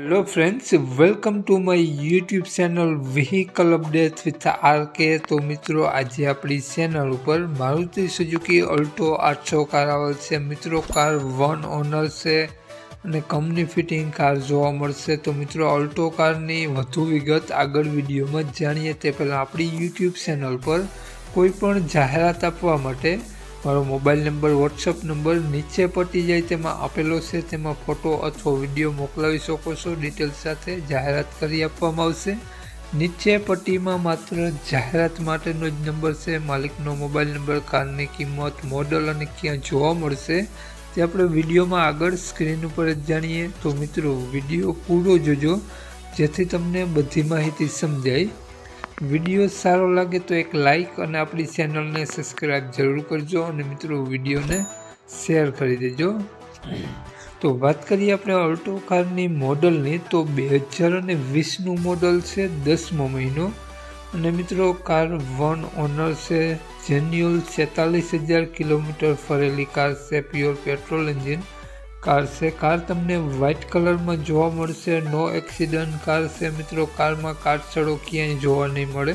Hello friends welcome to my YouTube channel vehicle update with R K તો મિત્રો, આજે આપણી ચેનલ ઉપર મારુતિ સુઝુકી અલ્ટો આઠસો કાર આવેલ છે. મિત્રો કાર વન ઓનર છે અને કંપની ફિટિંગ કાર જોવા મળશે. તો મિત્રો અલ્ટો કારની વધુ વિગત આગળ વિડીયોમાં જાણીએ. તે પહેલાં આપણી યુટ્યુબ ચેનલ પર કોઈ પણ જાહેરાત આપવા માટે મારો મોબાઈલ નંબર, વોટ્સઅપ નંબર નીચે પટી જાય તેમાં આપેલો છે. તેમાં ફોટો અથવા વીડિયો મોકલાવી શકો છો. ડિટેલ સાથે જાહેરાત કરી આપવામાં આવશે. નીચે પટ્ટીમાં માત્ર જાહેરાત માટેનો જ નંબર છે. માલિકનો મોબાઈલ નંબર, કારની કિંમત, મોડલ અને ક્યાં જોવા મળશે તે આપણે વિડીયોમાં આગળ સ્ક્રીન ઉપર જ જાણીએ. તો મિત્રો, વીડિયો પૂરો જોજો, જેથી તમને બધી માહિતી સમજાય. વીડિયો સારો લાગે તો એક લાઈક અને આપણી ચેનલને સબસ્ક્રાઈબ જરૂર કરજો અને મિત્રો વિડીયોને શેર કરી દેજો. તો વાત કરીએ આપણે ઓલ્ટો કારની મોડલની, તો બે હજાર અને વીસનું મોડલ છે દસમો મહિનો. અને મિત્રો કાર વન ઓનર છે, જેન્યુઅલ છેતાલીસ હજાર કિલોમીટર ફરેલી કાર છે, પ્યોર પેટ્રોલ એન્જિન. કાર છે. કાર તમને વ્હાઇટ કલરમાં જોવા મળશે. નો એક્સિડન્ટ કાર છે મિત્રો. કારમાં કાટછડો ક્યાંય જોવા નહીં મળે.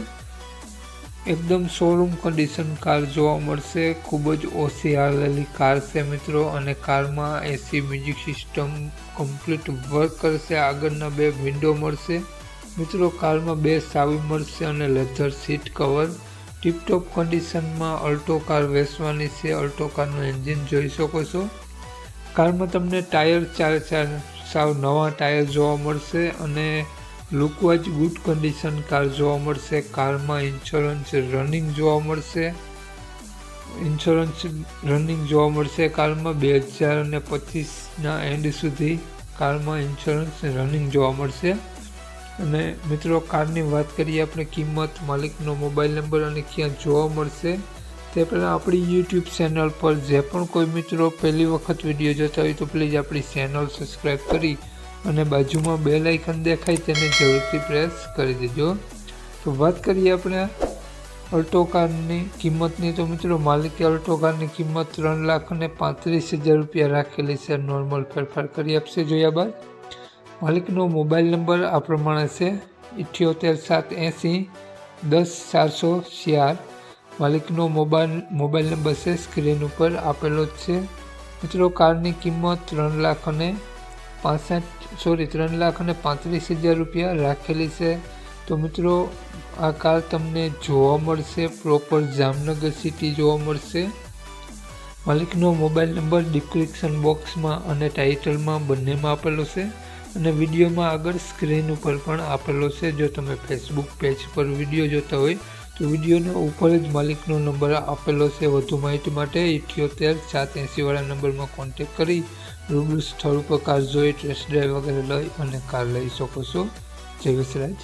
એકદમ શોરૂમ કન્ડિશન કાર જોવા મળશે. ખૂબ જ ઓછી હાલેલી કાર છે મિત્રો અને કારમાં AC music system complete work કરશે. આગળના બે વિન્ડો મળશે. મિત્રો, કારમાં બે સાવી મળશે અને લેધર સીટ કવર ટીપટોપ કન્ડિશનમાં અલ્ટો કાર વેચવાની છે. અલ્ટો કારનું એન્જિન જોઈ શકો છો. કારમાં તમને ટાયર ચાર ચાર સાવ નવા ટાયર જોવા મળશે અને લુકવાઇઝ ગુડ કન્ડિશન કાર જોવા મળશે. કારમાં ઇન્સ્યોરન્સ રનિંગ જોવા મળશે. ઇન્સ્યોરન્સ રનિંગ જોવા મળશે કારમાં બે હજાર અને પચીસના એન્ડ સુધી કારમાં ઇન્સ્યોરન્સ રનિંગ જોવા મળશે. અને મિત્રો, કારની વાત કરીએ આપણે, કિંમત, માલિકનો મોબાઈલ નંબર અને ક્યાં જોવા મળશે. તે પહેલાં આપણી યુટ્યુબ ચેનલ પર જે પણ કોઈ મિત્રો પહેલી વખત વીડિયો જોતા હોય તો પ્લીઝ આપણી ચેનલ સબસ્ક્રાઈબ કરી અને બાજુમાં બે લાઇકન દેખાય તેને જરૂરથી પ્રેસ કરી દેજો. તો વાત કરીએ આપણે અલ્ટો કારની કિંમતની. તો મિત્રો માલિકે અલ્ટો કારની કિંમત ત્રણ લાખ અને પાંત્રીસ હજાર રૂપિયા રાખેલી છે. નોર્મલ ફેરફાર કરી આપશે જોયા બાદ. માલિકનો મોબાઈલ નંબર આ પ્રમાણે છે. ઇઠ્યોતેર સાત એંસી દસ ચારસો ચાર. માલિકનો મોબાઈલ મોબાઈલ નંબર છે, સ્ક્રીન ઉપર આપેલો જ છે. મિત્રો, કારની કિંમત ત્રણ લાખ અને પાસઠ, સોરી, ત્રણ લાખ અને પાંત્રીસ હજાર રૂપિયા રાખેલી છે. તો મિત્રો, આ કાર તમને જોવા મળશે પ્રોપર જામનગર સિટી જોવા મળશે. માલિકનો મોબાઈલ નંબર ડિસ્ક્રિપ્શન બોક્સમાં અને ટાઇટલમાં બંનેમાં આપેલો છે. અને વિડીયોમાં આગળ સ્ક્રીન ઉપર પણ આપેલો છે. જો તમે ફેસબુક પેજ પર વીડિયો જોતા હોય તો વિડીયોના ઉપર જ માલિકનો નંબર આપેલો છે. વધુ માહિતી માટે ઇઠ્યોતેર સાત એંસીવાળા નંબરમાં કોન્ટેક કરી રૂબરૂ સ્થળ ઉપર કાર જોઈ ટેસ્ટ ડ્રાઈવ વગેરે લઈ અને કાર લઈ શકો છો. જય વિસરાજ.